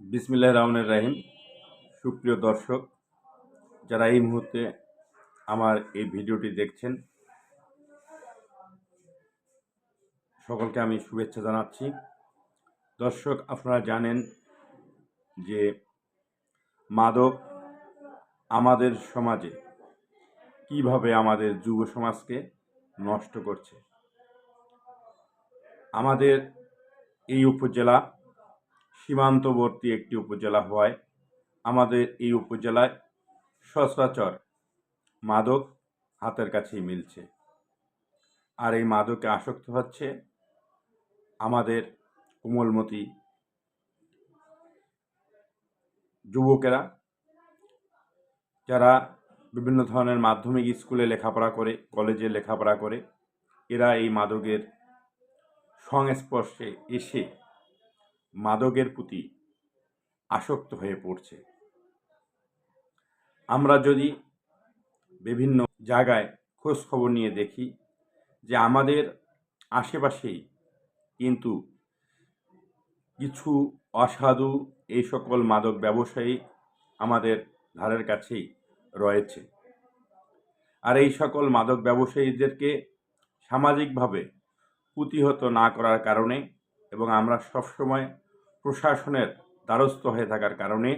বিসমিল্লাহ রহমানের রাহিম। সুপ্রিয় দর্শক, যারা এই মুহূর্তে আমার এই ভিডিওটি দেখছেন, সকলকে আমি শুভেচ্ছা জানাচ্ছি। দর্শক, আপনারা জানেন যে মাদক আমাদের সমাজে কীভাবে আমাদের যুব সমাজকে নষ্ট করছে। আমাদের এই উপজেলা সীমান্তবর্তী একটি উপজেলা হওয়ায় আমাদের এই উপজেলায় সচরাচর মাদক হাতের কাছেই মিলছে। আর এই মাদকে আসক্ত হচ্ছে আমাদের কোমলমতি যুবকেরা, যারা বিভিন্ন ধরনের মাধ্যমিক স্কুলে লেখাপড়া করে, কলেজে লেখাপড়া করে, এরা এই মাদকের সংস্পর্শে এসে মাদকের প্রতি আসক্ত হয়ে পড়ছে। আমরা যদি বিভিন্ন জায়গায় খোঁজ খবর নিয়ে দেখি যে আমাদের আশেপাশেই কিন্তু কিছু অসাধু এই সকল মাদক ব্যবসায়ী আমাদের ধারের কাছেই রয়েছে। আর এই সকল মাদক ব্যবসায়ীদেরকে সামাজিকভাবে প্রতিহত না করার কারণে এবং আমরা সবসময় প্রশাসনের দ্বারস্থ হয়ে থাকার কারণে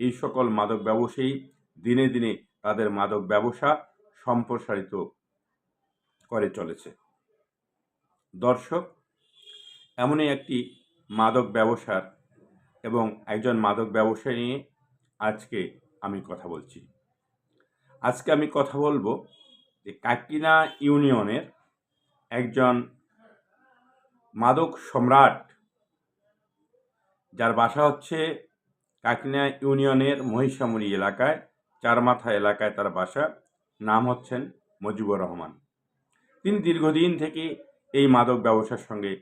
এই সকল মাদক ব্যবসায়ী দিনে দিনে তাদের মাদক ব্যবসা সম্প্রসারিত করে চলেছে। দর্শক, এমনই একটি মাদক ব্যবসার এবং একজন মাদক ব্যবসায়ী নিয়ে আজকে আমি কথা বলছি। আজকে আমি কথা বলব যে কাকিনা ইউনিয়নের একজন মাদক সম্রাট যার বাসা হচ্ছে কাকিনা ইউনিয়নের মহিষামুড়ি এলাকায়, চারমাথা এলাকায় তার বাসা নাম হচ্ছেন মজিবুর রহমান। তিনি দীর্ঘদিন থেকে এই মাদক ব্যবসার সঙ্গে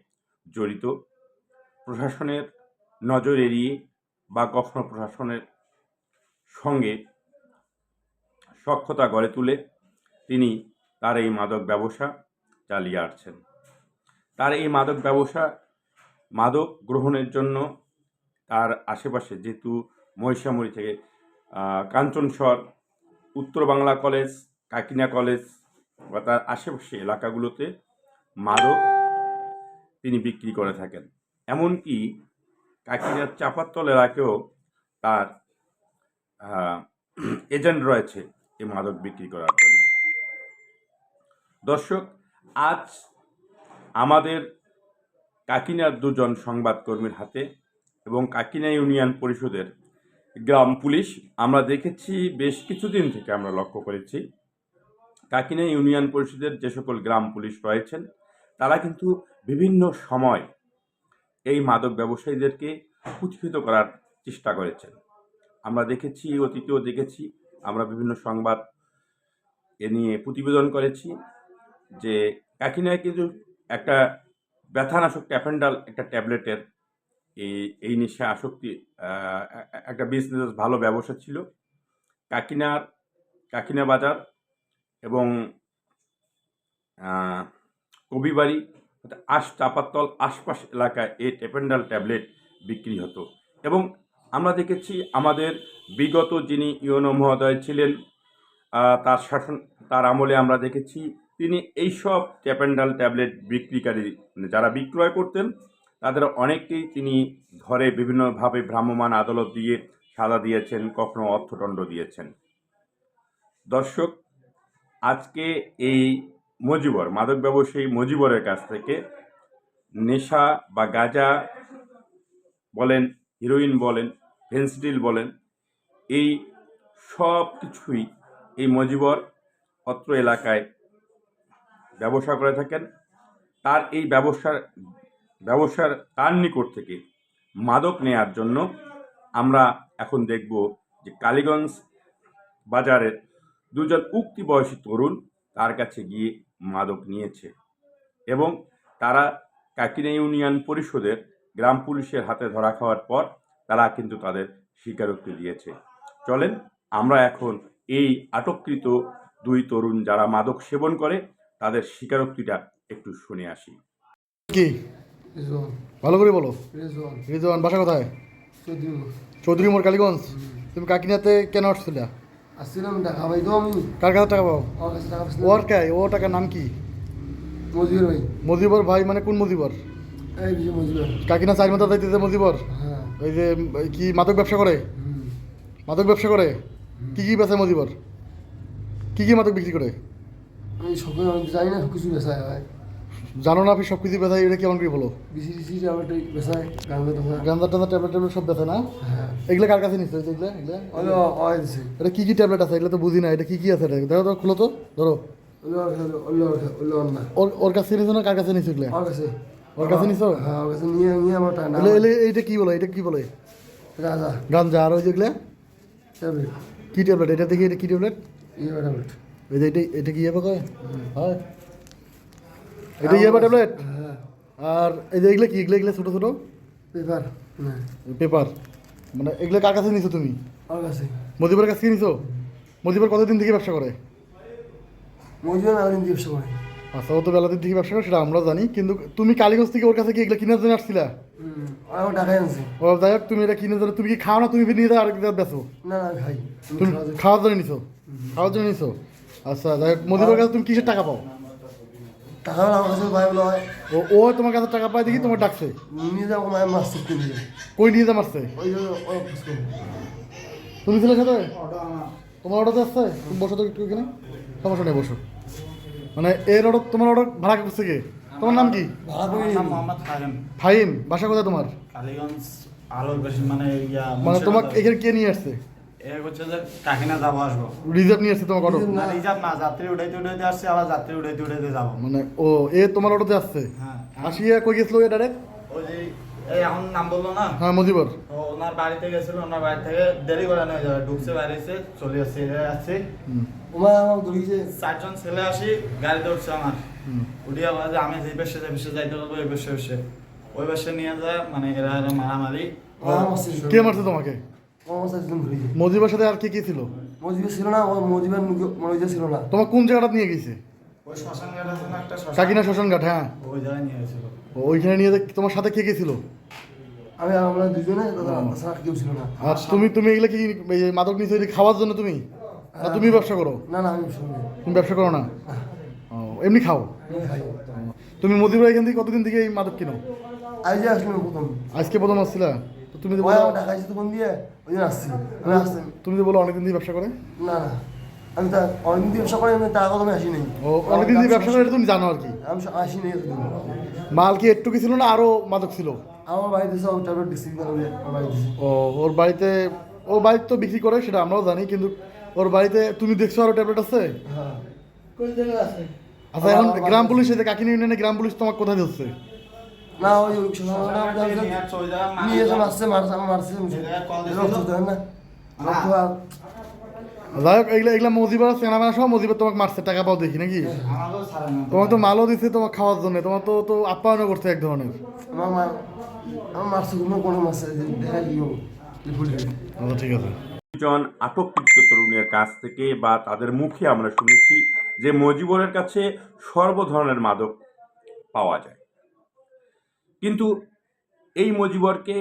জড়িত। প্রশাসনের নজর এড়িয়ে বা কখনো প্রশাসনের সঙ্গে সক্ষতা গড়ে তুলে তিনি তার এই মাদক ব্যবসা চালিয়ে আসছেন। তার এই মাদক ব্যবসা মাদক গ্রহণের জন্য তার আশেপাশে যেহেতু মহিষামুড়ি থেকে আহ, কাঞ্চনস্বর উত্তর বাংলা কলেজ কাকিনা কলেজ বা তার আশেপাশে এলাকাগুলোতে মাদক তিনি বিক্রি করে থাকেন। এমনকি কাকিনার চাপাতল এলাকায়ও তার এজেন্ট রয়েছে এই মাদক বিক্রি করার জন্য। দর্শক আজ আমাদের কাকিনার দুজন সংবাদকর্মীর হাতে এবং কাকিনা ইউনিয়ন পরিষদের গ্রাম পুলিশ, আমরা দেখেছি বেশ কিছুদিন থেকে আমরা লক্ষ্য করেছি। কাকিনা ইউনিয়ন পরিষদের যে সকল গ্রাম পুলিশ রয়েছেন, তারা কিন্তু বিভিন্ন সময় এই মাদক ব্যবসায়ীদেরকে প্রতিহত করার চেষ্টা করেছেন। আমরা দেখেছি, অতীতেও দেখেছি, আমরা বিভিন্ন সংবাদ এ নিয়ে প্রতিবেদন করেছি যে কাকিনায় কিন্তু একটা ব্যথানাশক ট্যাপেন্ডাল একটা ট্যাবলেটের এই এই নেশা আসক্তি একটা বিজনেস ভালো ব্যবসা ছিল। কাকিনার, কাকিনা বাজার এবং কবিবাড়ি আশ চাপাতল আশপাশ এলাকায় এই টেপেন্ডাল ট্যাবলেট বিক্রি হতো। এবং আমরা দেখেছি আমাদের বিগত যিনি ইউনো মহোদয় ছিলেন তার শাসন, তার আমলে আমরা দেখেছি, তিনি এইসব ট্যাপেন্ডাল ট্যাবলেট বিক্রিকারী মানে যারা বিক্রয় করতেন তাদের অনেককেই তিনি ধরে বিভিন্নভাবে ভ্রাম্যমাণ আদালত দিয়ে সাজা দিয়েছেন, কখনো অর্থদণ্ড দিয়েছেন। দর্শক, আজকে এই মজিবর মাদক ব্যবসায়ী মজিবরের কাছ থেকে নেশা বা গাঁজা বলেন, হিরোইন বলেন, ফেন্সিডিল বলেন, এই সব কিছুই এই মজিবর অত্র এলাকায় ব্যবসা করে থাকেন। তার এই ব্যবসার ব্যবসার তার নিকট থেকে মাদক নেয়ার জন্য আমরা এখন দেখব যে কালীগঞ্জ বাজারের দুজন উক্তি বয়সী তরুণ তার কাছে গিয়ে মাদক নিয়েছে এবং তারা কাকিনা ইউনিয়ন পরিষদের গ্রাম পুলিশের হাতে ধরা খাওয়ার পর তারা কিন্তু তাদের স্বীকারোক্তি দিয়েছে। চলেন আমরা এখন এই আটককৃত দুই তরুণ যারা মাদক সেবন করে তাদের স্বীকারোক্তিটা একটু শুনে আসি। কি? রিজওয়ান। ভালো করে বলো। রিজওয়ান। রিজওয়ান বাসা কোথায়? চৌধুরী চৌধুরী মোড় কালীগঞ্জ? তুমি কাকিনাতে কেন আসছিলা? আসছিলাম টাকা ভাই তো আমি। কার কাছে টাকা পাও? ওর কে? ও টাকার নাম কি? মজুর ভাই। মজিবর ভাই মানে কোন মজিবর? কাকিনা চার মাথা যাইতেছে মজিবর? হ্যাঁ। ওই যে ওই কি মাদক ব্যবসা করে? মাদক ব্যবসা করে? কি কি বেচে মজিবর? কি কি মাদক বিক্রি করে? আমি সকলে জানি না কিছু বেসায় হয়। জানো না আপনি সব কিছু বেচাই এটা কেমন করে বলো? বিসি টিসি ট্যাবলেট গাঙ্গে তোমরা গান্দার টান্দার ট্যাবলেট ট্যাবলেট সব বেচে না? হ্যাঁ। এগুলো কার কাছে নিচ্ছে এগুলো এগুলো? এটা কি কি ট্যাবলেট আছে? এগুলো তো বুঝি না এটা কি কি আছে? এটা ধরো তো খুলো তো ধরো। ওর কাছে নিছো না কার কাছে নিছো এগুলো? ওর কাছে। নিছো? হ্যাঁ ওর কাছে নিয়ে নিয়ে আমার এইটা কি বলে এটা কি বলে? গাঞ্জা আর ওই যেগুলো ট্যাবলেট কি ট্যাবলেট এটা দেখি এটা কি ট্যাবলেট ইয়ে ট্যাবলেট এটা এটা কি ইয়াবা কয়? হয়। এটা ইয়াবা ট্যাবলেট আর এই যে এগুলো কি? এগুলো এগুলো ছোটো ছোটো? Paper paper. মানে এগুলো কার কাছে নিছো তুমি? আমার কাছে। নিছো? মদিবার কতদিন থেকে ব্যবসা করে? মজুর না দিন ব্যবসা করে। আচ্ছা ও তো বেলাদিন থেকে ব্যবসা করে সেটা আমরা জানি কিন্তু তুমি কালীগঞ্জ থেকে ওর কাছে কি এগুলো কিনার জন্য আসছিলা? ও যাই হোক তুমি এটা কিনে তুমি কি খাও না? তুমি নিয়ে যাও আরেক বেচো না না ভাই তুমি খাওয়ার জন্য নিছো? খাওয়ার জন্য নিছো? আচ্ছা যাই হোক মদিবার কাছে তুমি কিসের টাকা পাও? টাকা আমার কাছে ভাই বলা হয় ও ও তোমার কাছে টাকা পায় দেখি তোমার ডাকছে। নিয়ে যাব মায়ের মাছ নিয়ে? কই নিয়ে যা মারছে? ওই তুমি ছিলে সাথে? তোমার অর্ডার আসছে? তুমি বসো তো একটু এখানে। সমস্যা নেই বসো। মানে এর অর্ডার তোমার অর্ডার ভাড়া করছে কে? তোমার নাম কি? ভাড়া করে। নিয়ে নাম মোহাম্মদ ফাহিম। ফাহিম বাসা কোথায় তোমার? কালীগঞ্জ আলোর বেশি মানে ইয়া মানে তোমাকে এখানে কে নিয়ে আসছে? হচ্ছে যে কাকিনা যাব আসব। রিজার্ভ নিয়ে আসছে তোমার অর্ডার Reserve না রিজার্ভ না যাত্রী উঠাইতে উঠাইতে আসছে আবার যাত্রী উঠাইতে উঠাইতে যাব। মানে ও এ তোমার অর্ডারতে আসছে? হ্যাঁ। আসিয়া কই গেছিল এ ডাইরেক্ট? ওই যে এই এখন নাম বলল না? হ্যাঁ মজিবর। তো ওনার বাড়িতে গেছিল ওনার বাড়ি থেকে দেরি করে নিয়ে যাবে ঢুকছে বাইরে চলে আসছে এখানে আসছে। ওমা আমার দড়িছে চারজন ছেলে আসি গাড়িতে উঠছে আমার। উঠিয়া বলে আমি যে বেশে যে বেশে যাইতে এই বেশে বেশে। ওই বেশে নিয়ে যায় মানে এরা মারামারি। কে মারছে তোমাকে? মজিবার সাথে আর কে কে ছিল? মজিবে ছিল না মজিবের মজিবে ছিল না। তোমার কোন জায়গাটা নিয়ে গেছে? কাকিনা শ্মশান? ঘাট হ্যাঁ। ওইখানে নিয়ে তোমার সাথে কে কে ছিল? আমি আমরা দুজনে তাছাড়া কেউ ছিল না। আর তুমি তুমি এগুলো কি এই মাদক নিছো খাওয়ার জন্য তুমি? না তুমি ব্যবসা করো? না না আমি তুমি ব্যবসা করো না? ও, এমনি খাও? তুমি মদিবার এখান থেকে কতদিন থেকে এই মাদক কিনো? আজ যে আসলাম প্রথম। আজকে প্রথম আসছিলা? তো তুমি তো ওই বলো আমার এসে তখন দিয়ে? ওই জন্য আসছি। আমি আসছি। তুমি তো বলো অনেকদিন দিয়ে ব্যবসা করে? না না। আমি তা অনেকদিন দিয়ে ব্যবসা করি আমি টাকা কথা আমি আসি নাই ও অনেকদিন দিয়ে ব্যবসা করে তুমি জানো আর কি? আমি আসি নাই এতদিন। মাল কি একটু ছিল না আরও মাদক ছিল? আমার বাড়িতে সব ট্যাবলেট ও ওর বাড়িতে ও বাড়িতে তো বিক্রি করে সেটা আমরাও জানি কিন্তু ওর বাড়িতে তুমি দেখছ আরও ট্যাবলেট আছে? হ্যাঁ। কোন জায়গায় আছে? আচ্ছা এখন গ্রাম পুলিশ এতে কাকিনি ইউনিয়নে গ্রাম পুলিশ তোমাকে কোথায় ধরছে? না ওই নিয়ে এসে মারছে মারছে আমার মারছে রক্ত দেন না রক্ত যাই হোক এগুলো এগুলো মজিবার চেনা বেনা সব মজিবার তোমাকে মারছে টাকা পাও দেখি নাকি? তোমাকে তো মালও দিচ্ছে তোমার খাওয়ার জন্য তোমার তো তো আপ্যায়নও করছে এক ধরনের। আমার মারছে কোনো কোনো মারছে দেখা গিয়েও আচ্ছা ঠিক আছে। জন আটককৃত তরুণের কাছ থেকে বা তাদের মুখে আমরা শুনেছি যে মজিবরের কাছে সর্ব ধরনের মাদক পাওয়া যায়। কিন্তু এই মজিবরকে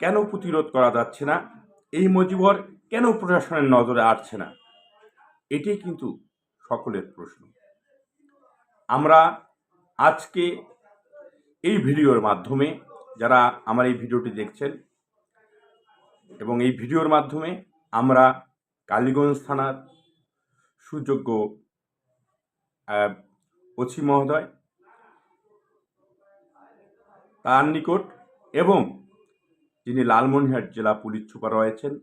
কেন প্রতিরোধ করা যাচ্ছে না? এই মজিবর কেন প্রশাসনের নজরে আসছে না? এটাই কিন্তু সকলের প্রশ্ন। আমরা আজকে এই ভিডিওর মাধ্যমে যারা আমার এই ভিডিওটি দেখছেন এবং এই ভিডিওর মাধ্যমে আমরা কালীগঞ্জ থানার সুযোগ্য ওসি মহোদয় তার নিকট এবং যিনি লালমনিরহাট জেলা পুলিশ সুপার রয়েছেন,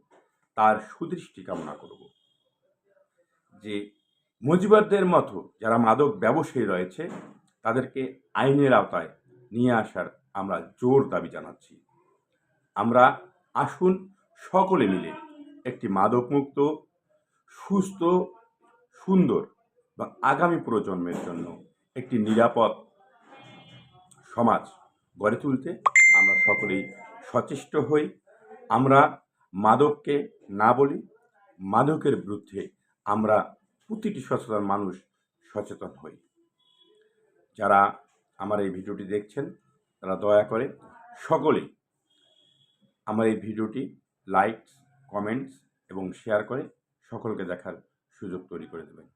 তার সুদৃষ্টি কামনা করব। যে মজিবারদের মতো যারা মাদক ব্যবসায়ী রয়েছে, তাদেরকে আইনের আওতায় নিয়ে আসার আমরা জোর দাবি জানাচ্ছি। আমরা আসুন সকলে মিলে একটি মাদকমুক্ত, সুস্থ, সুন্দর এবং আগামী প্রজন্মের জন্য একটি নিরাপদ সমাজ গড়ে তুলতে আমরা সকলেই সচেষ্ট হই। আমরা মাদককে না বলি, মাদকের বিরুদ্ধে আমরা প্রতিটি সচেতন মানুষ সচেতন হই। যারা আমার এই ভিডিওটি দেখছেন, তারা দয়া করে সকলেই আমার এই ভিডিওটি লাইক কমেন্টস এবং শেয়ার করে সকলকে দেখার সুযোগ তৈরি করে দেবেন।